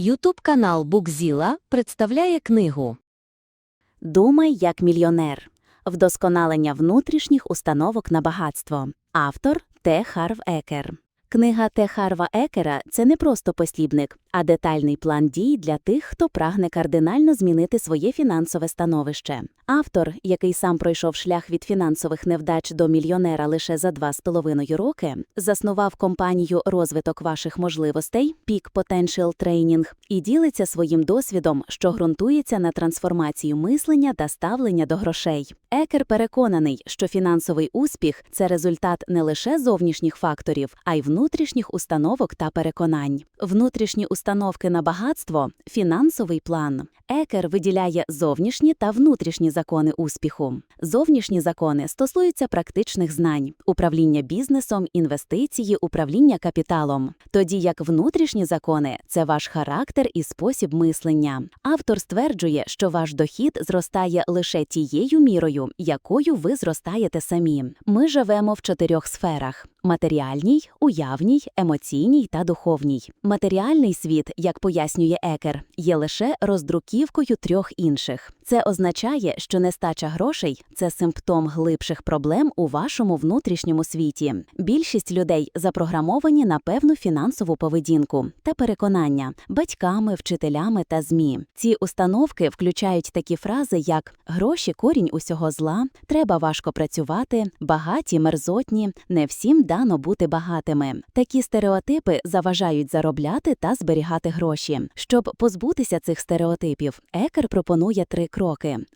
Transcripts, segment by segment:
Ютуб канал Букзіла представляє книгу Думай як мільйонер. Вдосконалення внутрішніх установок на багатство. Автор Т. Харв Екер. Книга Т. Харва Екера це не просто послідник, а детальний план дій для тих, хто прагне кардинально змінити своє фінансове становище. Автор, який сам пройшов шлях від фінансових невдач до мільйонера лише за два з половиною роки, заснував компанію розвиток ваших можливостей Peak Potential Training і ділиться своїм досвідом, що ґрунтується на трансформацію мислення та ставлення до грошей. Екер переконаний, що фінансовий успіх це результат не лише зовнішніх факторів, а й внутрішніх установок та переконань. Внутрішні установки на багатство фінансовий план. Екер виділяє зовнішні та внутрішні закони успіху. Зовнішні закони стосуються практичних знань, управління бізнесом, інвестиції, управління капіталом. Тоді як внутрішні закони це ваш характер і спосіб мислення. Автор стверджує, що ваш дохід зростає лише тією мірою, якою ви зростаєте самі. Ми живемо в чотирьох сферах: матеріальній, уявній, емоційній та духовній. Матеріальний світ, як пояснює Екер, є лише роздруківкою трьох інших. Це означає, що нестача грошей це симптом глибших проблем у вашому внутрішньому світі. Більшість людей запрограмовані на певну фінансову поведінку та переконання батьками, вчителями та змі. Ці установки включають такі фрази, як гроші корінь усього зла, треба важко працювати, багаті, мерзотні, не всім дано бути багатими. Такі стереотипи заважають заробляти та зберігати гроші. Щоб позбутися цих стереотипів, Екер пропонує три кроки: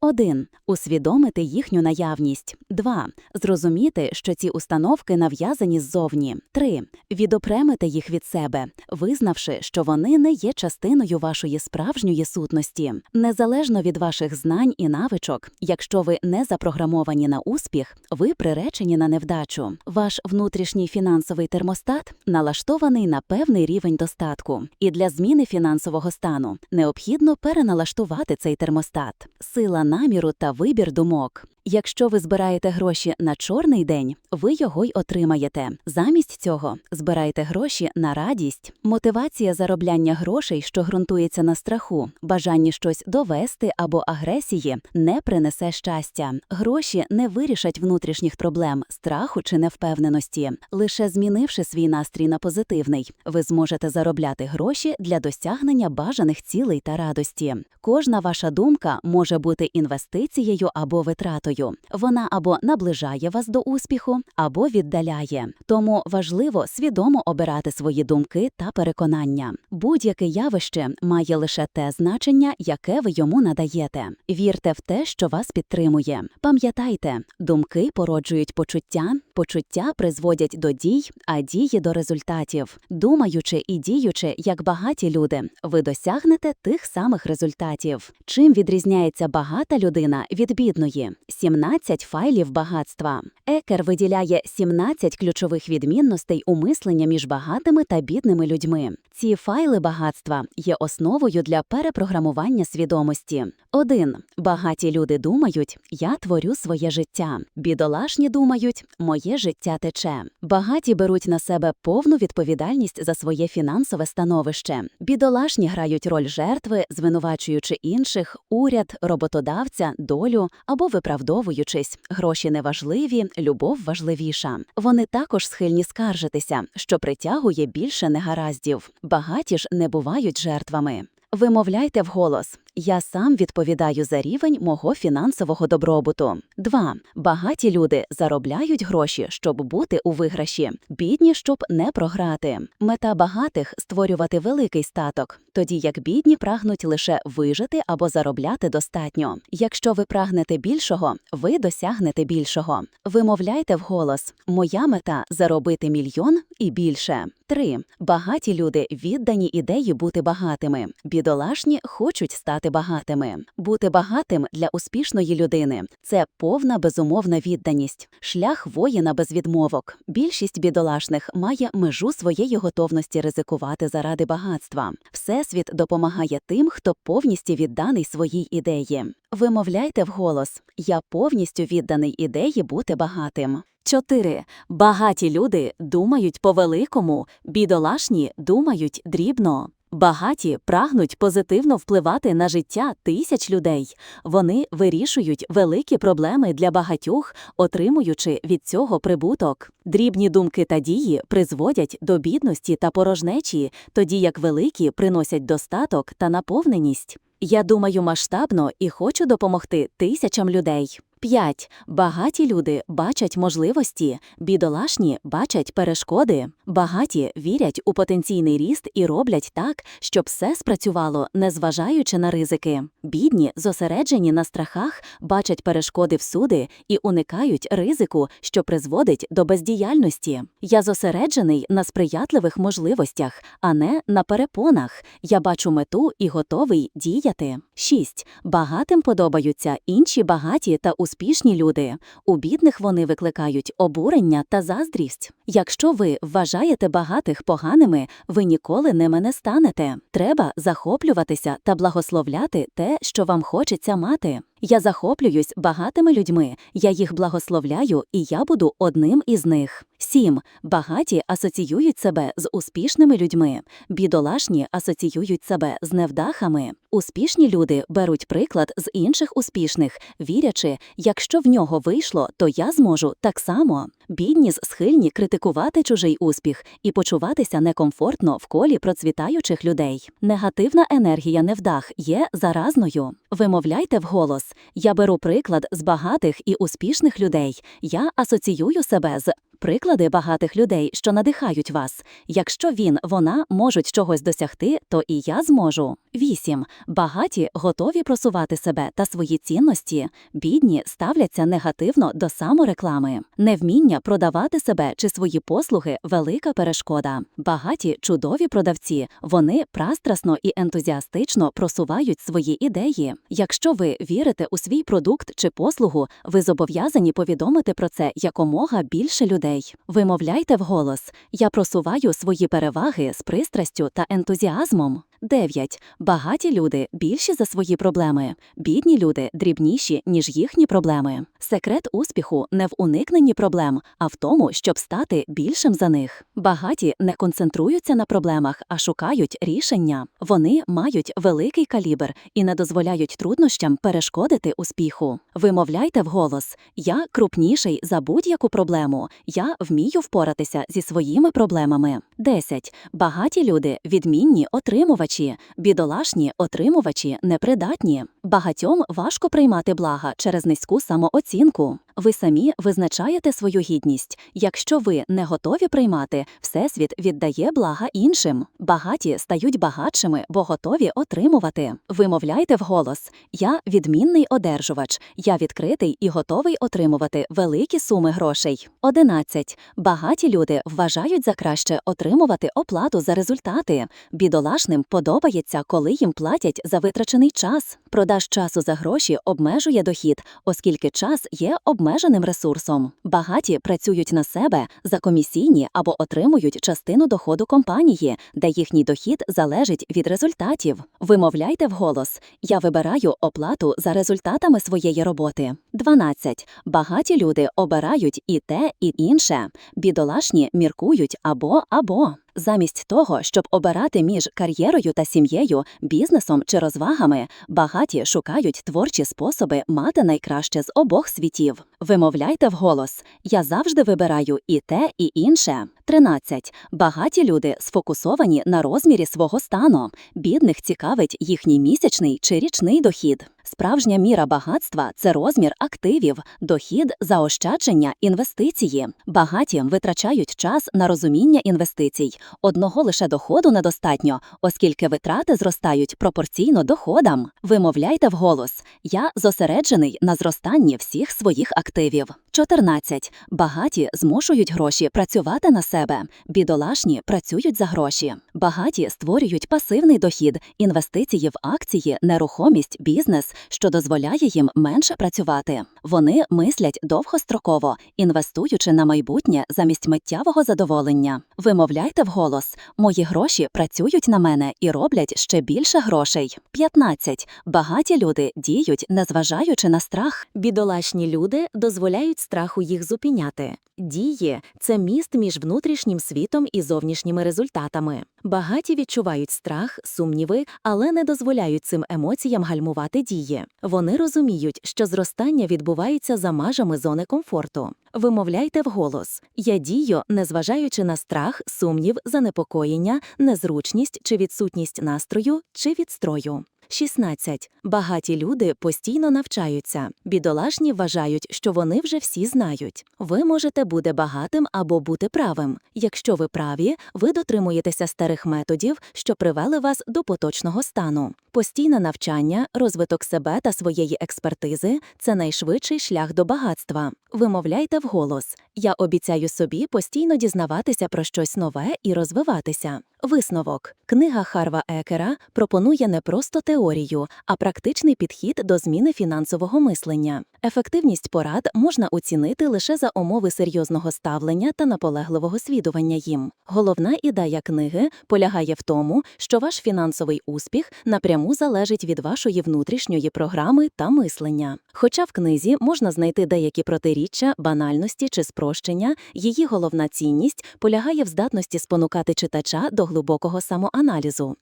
1. усвідомити їхню наявність. 2. зрозуміти, що ці установки нав'язані ззовні. 3. відокремити їх від себе, визнавши, що вони не є частиною вашої справжньої сутності. Незалежно від ваших знань і навичок, якщо ви не запрограмовані на успіх, ви приречені на невдачу. Ваш внутрішній фінансовий термостат налаштований на певний рівень достатку, і для зміни фінансового стану необхідно переналаштувати цей термостат, сила наміру та вибір думок. Якщо ви збираєте гроші на чорний день, ви його й отримаєте. Замість цього збирайте гроші на радість. Мотивація заробляння грошей, що ґрунтується на страху, бажанні щось довести або агресії, не принесе щастя. Гроші не вирішать внутрішніх проблем, страху чи невпевненості. Лише змінивши свій настрій на позитивний, ви зможете заробляти гроші для досягнення бажаних цілей та радості. Кожна ваша думка може бути інвестицією або витратою. Вона або наближає вас до успіху, або віддаляє. Тому важливо свідомо обирати свої думки та переконання. Будь-яке явище має лише те значення, яке ви йому надаєте. Вірте в те, що вас підтримує. Пам'ятайте, думки породжують почуття, почуття призводять до дій, а дії до результатів. Думаючи і діючи, як багаті люди, ви досягнете тих самих результатів. Чим відрізняється багата людина від бідної? 17 файлів багатства. Екер виділяє 17 ключових відмінностей у мислення між багатими та бідними людьми. Ці файли багатства є основою для перепрограмування свідомості. 1. Багаті люди думають, я творю своє життя. Бідолашні думають, моє життя тече. Багаті беруть на себе повну відповідальність за своє фінансове становище. Бідолашні грають роль жертви, звинувачуючи інших, уряд, роботодавця, долю або виправдовуючись. Гроші неважливі, любов важливіша. Вони також схильні скаржитися, що притягує більше негараздів. Багаті ж не бувають жертвами. Вимовляйте вголос Я сам відповідаю за рівень мого фінансового добробуту. 2. Багаті люди заробляють гроші, щоб бути у виграші, бідні, щоб не програти. Мета багатих створювати великий статок, тоді як бідні прагнуть лише вижити або заробляти достатньо. Якщо ви прагнете більшого, ви досягнете більшого. Вимовляйте вголос Моя мета заробити мільйон і більше. 3. Багаті люди віддані ідеї бути багатими. Бідолашні хочуть стати багатими. Бути багатим для успішної людини це повна безумовна відданість, шлях воїна без відмовок. Більшість бідолашних має межу своєї готовності ризикувати заради багатства. Всесвіт допомагає тим, хто повністю відданий своїй ідеї. Вимовляйте вголос Я повністю відданий ідеї бути багатим. 4. Багаті люди думають по великому, бідолашні думають дрібно. Багаті прагнуть позитивно впливати на життя тисяч людей. Вони вирішують великі проблеми для багатьох, отримуючи від цього прибуток. Дрібні думки та дії призводять до бідності та порожнечі, тоді як великі приносять достаток та наповненість. Я думаю масштабно і хочу допомогти тисячам людей. 5. Багаті люди бачать можливості, бідолашні бачать перешкоди. Багаті вірять у потенційний ріст і роблять так, щоб все спрацювало, незважаючи на ризики. Бідні, зосереджені на страхах, бачать перешкоди всюди і уникають ризику, що призводить до бездіяльності. Я зосереджений на сприятливих можливостях, а не на перепонах. Я бачу мету і готовий діяти. 6. Багатим подобаються інші багаті та успішні люди. У бідних вони викликають обурення та заздрість. Якщо ви вважаєте багатих поганими, ви ніколи ними не станете. Треба захоплюватися та благословляти те, що вам хочеться мати. Я захоплююсь багатими людьми, я їх благословляю, і я буду одним із них. 7. Багаті асоціюють себе з успішними людьми, бідолашні асоціюють себе з невдахами. Успішні люди беруть приклад з інших успішних, вірячи, якщо в нього вийшло, то я зможу так само. Бідні схильні критикувати чужий успіх і почуватися некомфортно в колі процвітаючих людей. Негативна енергія невдах є заразною. Вимовляйте вголос. Я беру приклад з багатих і успішних людей. Я асоціюю себе з приклади багатих людей, що надихають вас. Якщо він, вона можуть чогось досягти, то і я зможу. 8. Багаті готові просувати себе та свої цінності. Бідні ставляться негативно до самореклами. Невміння продавати себе чи свої послуги велика перешкода. Багаті чудові продавці. Вони прастрасно і ентузіастично просувають свої ідеї. Якщо ви вірите у свій продукт чи послугу, ви зобов'язані повідомити про це якомога більше людей. Вимовляйте вголос: Я просуваю свої переваги з пристрастю та ентузіазмом. 9. Багаті люди більші за свої проблеми, бідні люди дрібніші, ніж їхні проблеми. Секрет успіху не в уникненні проблем, а в тому, щоб стати більшим за них. Багаті не концентруються на проблемах, а шукають рішення. Вони мають великий калібр і не дозволяють труднощам перешкодити успіху. Вимовляйте вголос: Я крупніший за будь-яку проблему. Я вмію впоратися зі своїми проблемами. 10. Багаті люди відмінні отримувачі, бідолашні отримувачі непридатні. Багатьом важко приймати блага через низьку самооцінку. Ви самі визначаєте свою гідність. Якщо ви не готові приймати, всесвіт віддає блага іншим. Багаті стають багатшими, бо готові отримувати. Вимовляйте вголос: Я відмінний одержувач, я відкритий і готовий отримувати великі суми грошей. 11. Багаті люди вважають за краще отримувати оплату за результати. Бідолашним подобається, коли їм платять за витрачений час. Продаж часу за гроші обмежує дохід, оскільки час є обмеженим ресурсом. Багаті працюють на себе за комісійні або отримують частину доходу компанії, де їхній дохід залежить від результатів. Вимовляйте вголос: Я вибираю оплату за результатами своєї роботи. 12. Багаті люди обирають і те, і інше. Бідолашні міркують або або. Замість того, щоб обирати між кар'єрою та сім'єю, бізнесом чи розвагами, багаті шукають творчі способи мати найкраще з обох світів. Вимовляйте вголос: Я завжди вибираю і те, і інше. 13. Багаті люди сфокусовані на розмірі свого стану. Бідних цікавить їхній місячний чи річний дохід. Справжня міра багатства це розмір активів, дохід, заощадження, інвестиції. Багаті витрачають час на розуміння інвестицій. Одного лише доходу недостатньо, оскільки витрати зростають пропорційно доходам. Вимовляйте вголос: Я зосереджений на зростанні всіх своїх активів. 14. Багаті змушують гроші працювати на себе. Бідолашні працюють за гроші. Багаті створюють пасивний дохід, інвестиції в акції, нерухомість, бізнес, що дозволяє їм менше працювати. Вони мислять довгостроково, інвестуючи на майбутнє замість миттєвого задоволення. Вимовляйте вголос: мої гроші працюють на мене і роблять ще більше грошей. 15. Багаті люди діють, незважаючи на страх. Бідолашні люди дозволяють страху їх зупиняти. Дії це міст між внутрішнім світом і зовнішніми результатами. Багаті відчувають страх, сумніви, але не дозволяють цим емоціям гальмувати дії. Вони розуміють, що зростання відбувається за межами зони комфорту. Вимовляйте вголос: Я дію, незважаючи на страх, сумнів, занепокоєння, незручність чи відсутність настрою чи відстрою. 16. Багаті люди постійно навчаються. Бідолашні вважають, що вони вже всі знають. Ви можете бути багатим або бути правим. Якщо ви праві, ви дотримуєтеся старих методів, що привели вас до поточного стану. Постійне навчання, розвиток себе та своєї експертизи це найшвидший шлях до багатства. Вимовляйте вголос: Я обіцяю собі постійно дізнаватися про щось нове і розвиватися. Висновок. Книга Харва Екера пропонує не просто теорію, а практичний підхід до зміни фінансового мислення. Ефективність порад можна оцінити лише за умови серйозного ставлення та наполегливого слідування їм. Головна ідея книги полягає в тому, що ваш фінансовий успіх напряму залежить від вашої внутрішньої програми та мислення. Хоча в книзі можна знайти деякі протиріччя, банальності чи спрощення, її головна цінність полягає в здатності спонукати читача до глибокого самоаналізу.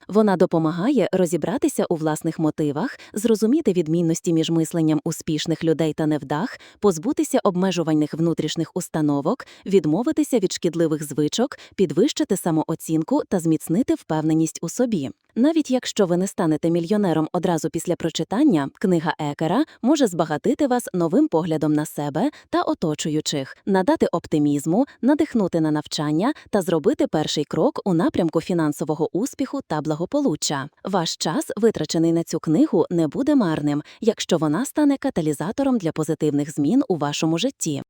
Вона допомагає розібратися у власних мотивах, зрозуміти відмінності між мисленням успішних людей та невдах, позбутися обмежувальних внутрішніх установок, відмовитися від шкідливих звичок, підвищити самооцінку та зміцнити впевненість у собі. Навіть якщо ви не станете мільйонером одразу після прочитання, книга Екера може збагатити вас новим поглядом на себе та оточуючих, надати оптимізму, надихнути на навчання та зробити перший крок у напрямку фінансового успіху та благополуччя. Ваш час, витрачений на цю книгу, не буде марним, якщо вона стане каталізатором для позитивних змін у вашому житті.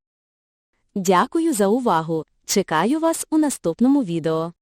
Дякую за увагу. Чекаю вас у наступному відео.